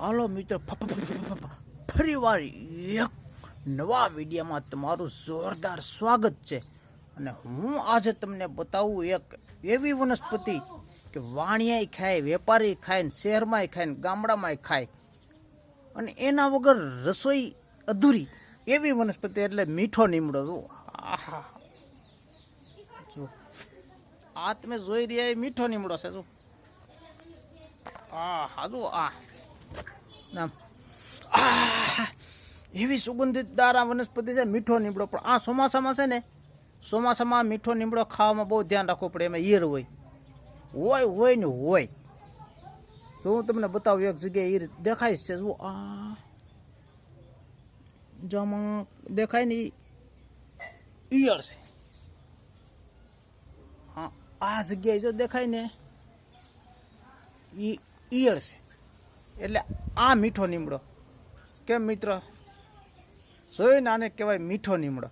હાલો મિત્રો ફરી વાર એક નવા વિડીયોમાં તમારું જોરદાર સ્વાગત છે. અને હું આજે તમને બતાવું એક એવી વનસ્પતિ કે વાણિયાય ખાય, વેપારી ખાય ને શહેરમાંય ખાય ને ગામડામાંય ખાય. અને એના વગર રસોઈ અધૂરી એવી વનસ્પતિ એટલે મીઠો નીમડો. જો, આહા. જો, આ તમે જોઈ રહ્યા એ મીઠો નીમડો છે, જો. આ જો, આ. નામ. એવી સુગંધિત દારા વનસ્પતિ છે, મીઠો નીમડો. પણ આ ચોમાસામાં છે ને, ચોમાસામાં મીઠો નીમડો ખાવામાં બહુ ધ્યાન રાખવું પડે, એમાં ઈયર હોય. હોય હોય ને હોય. તો હું તમને બતાવું, એક જગ્યાએ ઈર દેખાય છે. જો આ જો દેખાય ને ઈયળ છે. આ જગ્યાએ જો દેખાય ને ઈયળ છે. એટલે આ મીઠો નીમડો. કેમ મિત્ર? જોઈને આને કહેવાય મીઠો નીમડો.